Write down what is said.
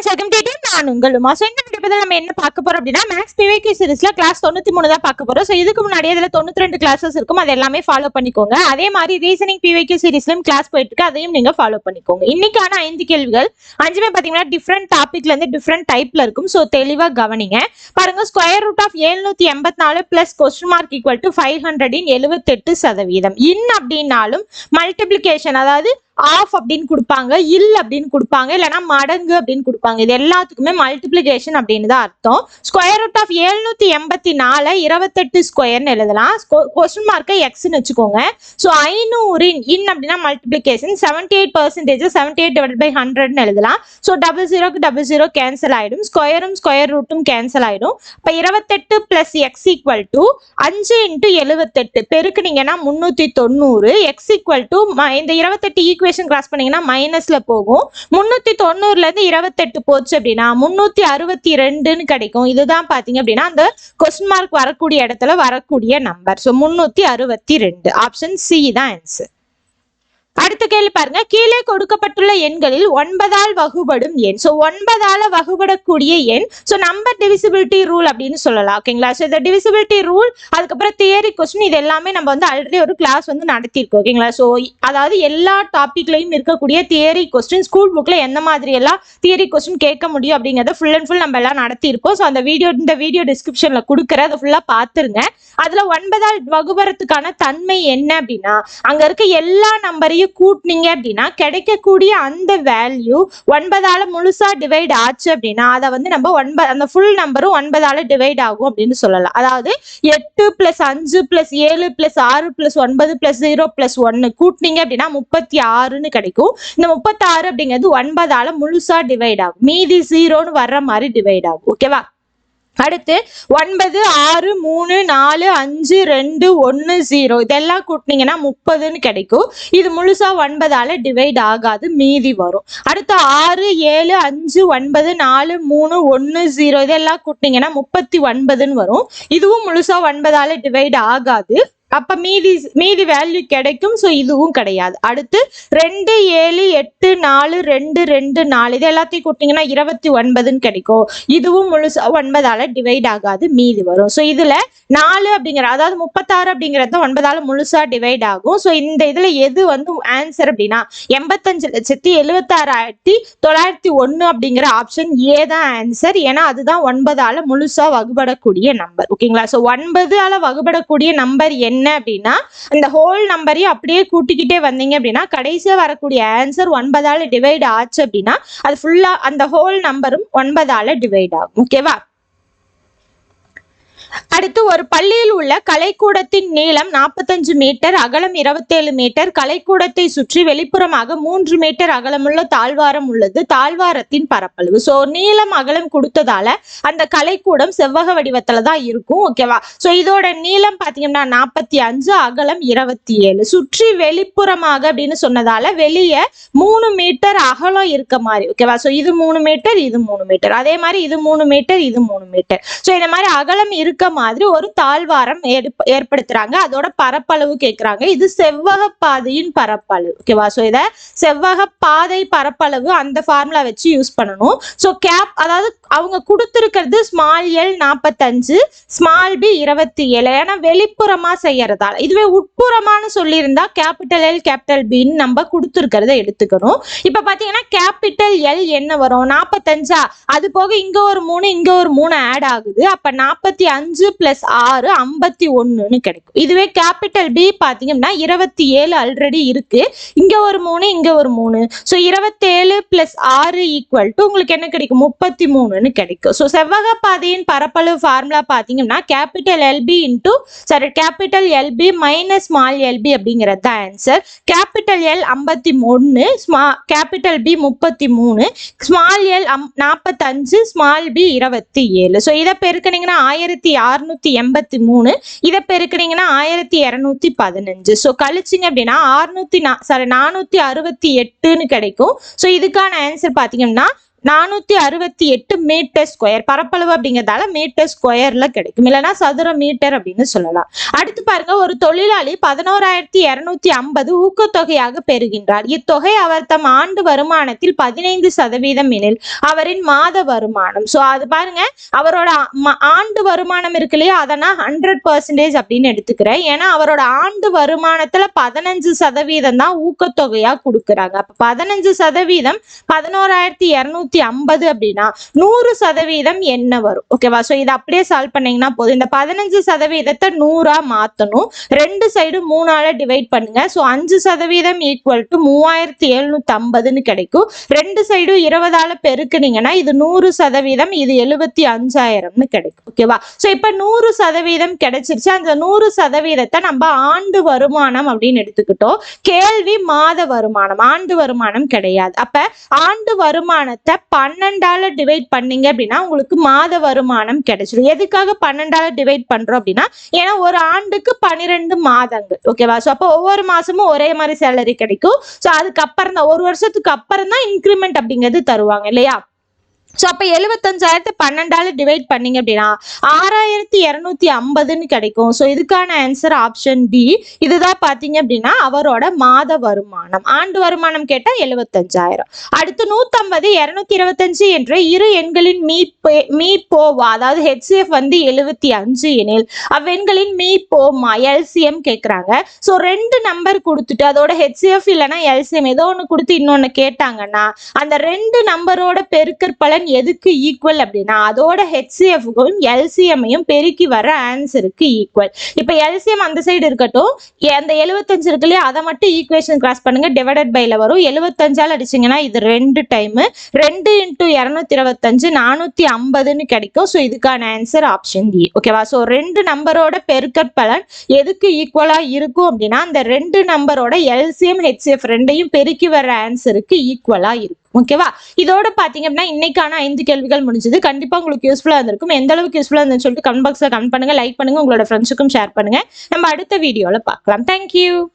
And second நான் உங்கள் Uma so இந்த வீடியோ நம்ம என்ன பார்க்க போறோம் அப்படின்னா மேக்ஸ் பிவேகே சீரிஸ்ல கிளாஸ் தொண்ணூத்தி மூணு தான் பார்க்க போறோம். ஸோ இதுக்கு முன்னாடி அதில் தொண்ணூத்தி ரெண்டு கிளாஸஸ் இருக்கும். அது எல்லாமே ஃபாலோ பண்ணிக்கோங்க. அதே மாதிரி ரீசனிங் பிவேகே சீரிஸ்லயும் கிளாஸ் போயிட்டு இருக்கு அதையும் நீங்க ஃபாலோ பண்ணிக்கோங்க. இன்னைக்கான ஐந்து கேள்விகள். அஞ்சுமே பாத்தீங்கன்னா டிஃப்ரெண்ட் டாபிக்ல இருந்து டிஃப்ரெண்ட் டைப்ல இருக்கும். ஸோ தெளிவா கவனிங்க. பாருங்க ஸ்கொயர் ரூட் ஆஃப் எழுநூத்தி எண்பத்தி நாலு plus question mark equal to five ஹண்ட்ரடின் எழுபத்தெட்டு சதவீதம். இன் அப்படின்னாலும் மல்டிப்ளிகேஷன் அதாவது ஆஃப் அப்படின்னு கொடுப்பாங்க இல் அப்படின்னு கொடுப்பாங்க இல்லைன்னா மடங்கு அப்படின்னு கொடுப்பாங்க. இது எல்லாத்துக்கும் மல்டிப்ளிகேஷன் அப்படின்னு தான் அர்த்தம். ஸ்கொயர் ரூட் ஆஃப் எழுநூத்தி எண்பத்தி நாலு இருபத்தெட்டு ஸ்கொயர்னு எழுதலாம். கொஸ்டின் மார்க்கை எக்ஸ்னு வச்சுக்கோங்க. ஸோ ஐநூறு இன் அப்படின்னா multiplication seventy eight percentage seventy eight divide by ஹண்ட்ரட்னு எழுதலாம். ஸோ டபுள் ஜீரோக்கு டபுள் ஜீரோ கேன்சல் ஆயிடும். ஸ்கொயரும் ஸ்கொயர் ரூட்டும் கேன்சல் ஆயிடும். இப்போ இருபத்தெட்டு பிளஸ் எக்ஸ் ஈக்குவல் டு அஞ்சு இன்ட்டு எழுபத்தெட்டு. பெருக்குனீங்கன்னா முந்நூற்றி தொண்ணூறு. எக்ஸ் ஈக்குவல் டு இந்த இருபத்தெட்டு ஈக்குவேஷன் கிராஸ் பண்ணீங்கன்னா மைனஸில் போகும். முந்நூற்றி தொண்ணூறுலேருந்து இருபத்தெட்டு போச்சு அப்படின்னா முந்நூற்றி அறுபத்தி ரெண்டுன்னு கிடைக்கும். இதுதான் பார்த்தீங்க அப்படின்னா அந்த கொஸ்டின் மார்க் வரக்கூடிய இடத்துல வரக்கூடிய நம்பர் ஸோ முந்நூற்றி அறுபத்தி ரெண்டு. ஆப்ஷன் சி தான் ஆன்சர் அடுத்த கேள்வி பாருங்க. கீழே கொடுக்கப்பட்டுள்ள எண்களில் ஒன்பதால் வகுபடும் எண். ஸோ ஒன்பதால வகுபடக்கூடிய எண். ஸோ நம்பர் டிவிசிபிலிட்டி ரூல் அப்படின்னு சொல்லலாம். ஓகேங்களா ஸோ இந்த டிவிசிபிலிட்டி ரூல் அதுக்கப்புறம் தியரி கொஸ்டின் இது எல்லாமே நம்ம வந்து ஆல்ரெடி ஒரு கிளாஸ் வந்து நடத்தியிருக்கோம். ஓகேங்களா ஸோ அதாவது எல்லா டாபிக்லையும் இருக்கக்கூடிய தியரி கொஸ்டின் ஸ்கூல் புக்ல எந்த மாதிரி எல்லாம் தியரி கொஸ்டின் கேட்க முடியும் அப்படிங்கிறத ஃபுல் அண்ட் ஃபுல் நம்ம எல்லாம் நடத்தியிருக்கோம். ஸோ அந்த வீடியோ இந்த வீடியோ டிஸ்கிரிப்ஷன்ல கொடுக்குற அதை ஃபுல்லாக பார்த்துருங்க அதில் ஒன்பதால் வகுபரத்துக்கான தன்மை என்ன அப்படின்னா அங்கே இருக்க எல்லா நம்பரையும் கூட்டினீங்க அப்படின்னா கிடைக்கக்கூடிய அந்த வேல்யூ ஒன்பதால முழுசா டிவைட் ஆச்சு அப்படின்னா அதை வந்து நம்ம ஒன்பது அந்த ஃபுல் நம்பரும் ஒன்பதால டிவைட் ஆகும் அப்படின்னு சொல்லலாம். அதாவது எட்டு பிளஸ் அஞ்சு பிளஸ் ஏழு பிளஸ் ஆறு பிளஸ் ஒன்பது பிளஸ் ஜீரோ பிளஸ் ஒன்னு கூட்டினீங்க அப்படின்னா முப்பத்தி ஆறுன்னு கிடைக்கும். இந்த முப்பத்தாறு அப்படிங்கிறது ஒன்பதால முழுசா டிவைட் ஆகும். மீதி ஜீரோன்னு வர்ற மாதிரி டிவைட் ஆகும். ஓகேவா அடுத்து ஒன்பது ஆறு மூணு நாலு அஞ்சு ரெண்டு ஒன்று ஜீரோ இதெல்லாம் கூட்டினீங்கன்னா முப்பதுன்னு கிடைக்கும். இது முழுசாக ஒன்பதால் டிவைட் ஆகாது மீதி வரும். அடுத்து ஆறு ஏழு அஞ்சு ஒன்பது நாலு மூணு ஒன்று ஜீரோ இதெல்லாம் கூட்டினீங்கன்னா முப்பத்தி ஒன்பதுன்னு வரும். இதுவும் முழுசா ஒன்பதால் டிவைட் ஆகாது. அப்ப மீதி மீதி வேல்யூ கிடைக்கும் ஸோ இதுவும் கிடையாது. அடுத்து ரெண்டு ஏழு எட்டு நாலு ரெண்டு ரெண்டு நாலு இது எல்லாத்தையும் கூட்டிங்கன்னா இருபத்தி ஒன்பதுன்னு கிடைக்கும். இதுவும் முழுசா ஒன்பதால டிவைட் ஆகாது மீதி வரும். ஸோ இதுல நாலு அப்படிங்கிற அதாவது முப்பத்தாறு அப்படிங்கிறது தான் ஒன்பதால முழுசா டிவைட் ஆகும். ஸோ இந்த இதுல எது வந்து ஆன்சர் அப்படின்னா எண்பத்தஞ்சு லட்சத்தி எழுபத்தாறாயிரத்தி தொள்ளாயிரத்தி ஒன்று அப்படிங்கிற ஆப்ஷன் ஏ தான் ஆன்சர் ஏன்னா அதுதான் ஒன்பதால முழுசா வகுபடக்கூடிய நம்பர் ஓகேங்களா ஸோ ஒன்பதால வகுபடக்கூடிய நம்பர் என்ன? என்ன அப்படின்னா அந்த ஹோல் நம்பரையும் அப்படியே கூட்டிக்கிட்டே வந்தீங்க அப்படின்னா கடைசியா வரக்கூடிய ஆன்சர் ஒன்பதால் டிவைட் ஆச்சு அப்படின்னா அது ஃபுல்லா அந்த ஹோல் நம்பரும் ஒன்பதால டிவைட் ஆகும். ஓகேவா அடுத்து ஒரு பள்ளியில் உள்ள கலைக்கூடத்தின் நீளம் நாற்பத்தஞ்சு மீட்டர் அகலம் இருபத்தேழு மீட்டர். கலைக்கூடத்தை சுற்றி வெளிப்புறமாக மூன்று மீட்டர் அகலமுள்ள தாழ்வாரம் உள்ளது. தாழ்வாரத்தின் பரப்பளவு. ஸோ நீளம் அகலம் கொடுத்ததால அந்த கலைக்கூடம் செவ்வக வடிவத்துல தான் இருக்கும் ஓகேவா ஸோ இதோட நீளம் பாத்தீங்கன்னா நாற்பத்தி அஞ்சு அகலம் இருபத்தி ஏழு சுற்றி வெளிப்புறமாக அப்படின்னு சொன்னதால வெளியே மூணு மீட்டர் அகலம் இருக்க மாதிரி ஓகேவா ஸோ இது மூணு மீட்டர் இது மூணு மீட்டர். அதே மாதிரி இது மூணு மீட்டர் இது மூணு மீட்டர். ஸோ இந்த மாதிரி அகலம் இருக்க இருக்க மாதிரி ஒரு தாழ்வாரம் ஏற்படுத்துறாங்க. அதோட பரப்பளவு கேட்குறாங்க இது செவ்வக பாதையின் பரப்பளவு. ஓகேவா ஸோ இதை செவ்வக பாதை பரப்பளவு அந்த ஃபார்முலா வச்சு யூஸ் பண்ணணும். ஸோ கேப் அதாவது அவங்க கொடுத்துருக்கிறது ஸ்மால் எல் நாற்பத்தஞ்சு ஸ்மால் பி இருபத்தி ஏழு. ஏன்னா வெளிப்புறமா செய்யறதால. இதுவே உட்புறமான்னு சொல்லியிருந்தா கேபிட்டல் எல் கேபிட்டல் பின்னு நம்ம கொடுத்துருக்கிறத எடுத்துக்கணும். இப்போ பார்த்தீங்கன்னா கேபிட்டல் எல் என்ன வரும்? நாற்பத்தஞ்சா அது போக இங்கே ஒரு மூணு இங்கே ஒரு மூணு ஆட் ஆகுது. அப்போ நாற்பத்தி அஞ்சு அஞ்சு பிளஸ் ஆறு ஐம்பத்தி ஒன்றுன்னு கிடைக்கும். இதுவே கேபிட்டல் பி பார்த்தீங்கன்னா இருபத்தி ஏழு ஆல்ரெடி இருக்கு. இங்கே ஒரு மூணு இங்கே ஒரு மூணு. ஸோ இருபத்தேழு பிளஸ் ஆறு ஈக்குவல் டு உங்களுக்கு என்ன கிடைக்கும்? முப்பத்தி மூணுன்னு கிடைக்கும். ஸோ செவ்வக பாதையின் பரப்பளவு ஃபார்முலா பார்த்தீங்கன்னா capital LB into sorry capital LB minus small LB அப்படிங்கிறது தான் ஆன்சர் கேபிட்டல் எல் ஐம்பத்தி ஒன்று ஸ்மா கேபிட்டல் பி முப்பத்தி மூணு ஸ்மால் எல் அம் நாற்பத்தஞ்சு ஸ்மால் பி இருபத்தி ஏழு. ஸோ இதை பெருக்கினீங்கன்னா ஆயிரத்தி அறுநூத்தி எண்பத்தி மூணு. இதை பெருக்கினீங்கன்னா ஆயிரத்தி இரநூத்தி பதினஞ்சு. ஸோ கழிச்சிங்க அப்படின்னா அறுநூத்தி நா சாரி நானூத்தி அறுபத்தி எட்டுன்னு கிடைக்கும். ஸோ இதுக்கான ஆன்சர் பார்த்தீங்கன்னா நானூத்தி அறுபத்தி எட்டு மீட்டர் ஸ்கொயர் பரப்பளவு அப்படிங்கறதால மீட்டர் ஸ்கொயர்ல கிடைக்கும். இல்லைன்னா சதுர மீட்டர் அப்படின்னு சொல்லலாம். அடுத்து பாருங்க ஒரு தொழிலாளி பதினோராயிரத்தி இருநூத்தி ஐம்பது ஊக்கத்தொகையாக பெறுகின்றார். இத்தொகை அவர் தம் ஆண்டு வருமானத்தில் பதினைந்து சதவீதம் எனில் அவரின் மாத வருமானம். சோ அது பாருங்க அவரோட ஆண்டு வருமானம் இருக்கு இல்லையா? அதை நான் ஹண்ட்ரட் பர்சன்டேஜ் அப்படின்னு எடுத்துக்கிறேன். ஏன்னா அவரோட ஆண்டு வருமானத்துல பதினஞ்சு சதவீதம் தான் ஊக்கத்தொகையா கொடுக்குறாங்க. அப்ப பதினஞ்சு சதவீதம் பதினோராயிரத்தி இருநூத்தி ஐம்பது அப்படின்னா நூறு சதவீதம் என்ன வரும். ஓகேவா சோ இதை அப்படியே சால்வ் பண்ணீங்கன்னா போதும். இந்த பதினஞ்சு சதவீதத்தை நூறா மாத்தணும். ரெண்டு சைடும் மூணால டிவைட் பண்ணுங்க. சோ அஞ்சு சதவீதம் ஈக்குவல் டு மூவாயிரத்தி எழுநூத்தி ஐம்பதுன்னு கிடைக்கும். ரெண்டு சைடும் இருபதால பெருக்குனீங்கன்னா இது நூறு சதவீதம் இது எழுபத்தி அஞ்சாயிரம்னு கிடைக்கும். ஓகேவா சோ இப்ப நூறு சதவீதம் கிடைச்சிருச்சு. அந்த நூறு சதவீதத்தை நம்ம ஆண்டு வருமானம் அப்படின்னு எடுத்துக்கிட்டோம். கேள்வி மாத வருமானம் ஆண்டு வருமானம் கிடையாது. அப்ப ஆண்டு வருமானத்தை பன்னெண்டால டிவைட் பண்ணீங்க அப்படின்னா உங்களுக்கு மாத வருமானம் கிடைச்சிடும் எதுக்காக பன்னெண்டால டிவைட் பண்றோம் அப்படின்னா ஏன்னா ஒரு ஆண்டுக்கு பன்னிரெண்டு மாதங்கள் ஓகேவா ஸோ அப்போ ஒவ்வொரு மாசமும் ஒரே மாதிரி சேலரி கிடைக்கும். ஸோ அதுக்கப்புறம் தான் ஒரு வருஷத்துக்கு அப்புறம் தான் இன்க்ரிமெண்ட் அப்படிங்கிறது தருவாங்க இல்லையா? ஸோ அப்போ எழுபத்தஞ்சாயிரத்து பன்னெண்டால் டிவைட் பண்ணீங்க அப்படின்னா ஆறாயிரத்தி இரநூத்தி ஐம்பதுன்னு கிடைக்கும். ஸோ இதுக்கான ஆன்சர் ஆப்ஷன் டி இதுதான் பார்த்தீங்க அப்படின்னா அவரோட மாத வருமானம். ஆண்டு வருமானம் கேட்டால் எழுபத்தஞ்சாயிரம் அடுத்து நூற்றம்பது இரநூத்தி இருபத்தஞ்சு என்ற இரு எண்களின் மீ மீ போவா அதாவது ஹெச்சிஎஃப் வந்து எழுபத்தி அஞ்சு எனில் அவ்வெண்களின் மீ போமா எல்சிஎம் கேட்குறாங்க ஸோ ரெண்டு நம்பர் கொடுத்துட்டு அதோட ஹெச்சிஎஃப் இல்லைன்னா எல்சிஎம் ஏதோ ஒன்று கொடுத்து இன்னொன்று கேட்டாங்கன்னா அந்த ரெண்டு நம்பரோட பெருக்கற் பலன் எதுக்கு ஈக்குவல் அப்படின்னா அதோட ஹெச்சிஎஃப்க்கும் எல்சிஎம்மையும் பெருக்கி வர ஆன்சருக்கு ஈக்குவல் இப்போ எல்சிஎம் அந்த சைடு இருக்கட்டும் அந்த எழுபத்தஞ்சு இருக்கு இல்லையா அதை மட்டும் ஈக்குவேஷன் கிராஸ் பண்ணுங்க டிவைடட் பைல வரும். எழுபத்தஞ்சால் அடிச்சீங்கன்னா இது ரெண்டு டைமு ரெண்டு இன்ட்டு இரநூத்தி இருபத்தஞ்சு நானூற்றி ஐம்பதுன்னு கிடைக்கும். ஸோ இதுக்கான ஆன்சர் ஆப்ஷன் டி ஓகேவா ஸோ ரெண்டு நம்பரோட பெருக்கற் பலன் எதுக்கு ஈக்குவலாக இருக்கும் அப்படின்னா அந்த ரெண்டு நம்பரோட எல்சிஎம் ஹெச்சிஎஃப் ரெண்டையும் பெருக்கி வர ஆன்சருக்கு ஈக்குவலாக இருக்கும். ஓகேவா இதோட பாத்தீங்க அப்படின்னா இன்னைக்கான ஐந்து கேள்விகள் முடிஞ்சது. கண்டிப்பா உங்களுக்கு யூஸ்ஃபுல்லா இருந்திருக்கும். எந்த அளவுக்கு யூஸ்ஃபுல்லா இருந்துன்னு சொல்லிட்டு கமெண்ட் பாக்ஸ்ல கமெண்ட் பண்ணுங்க லைக் பண்ணுங்க உங்களோட ஃப்ரெண்ட்ஸுக்கும் ஷேர் பண்ணுங்க. நம்ம அடுத்த வீடியோல பார்க்கலாம். தேங்க்யூ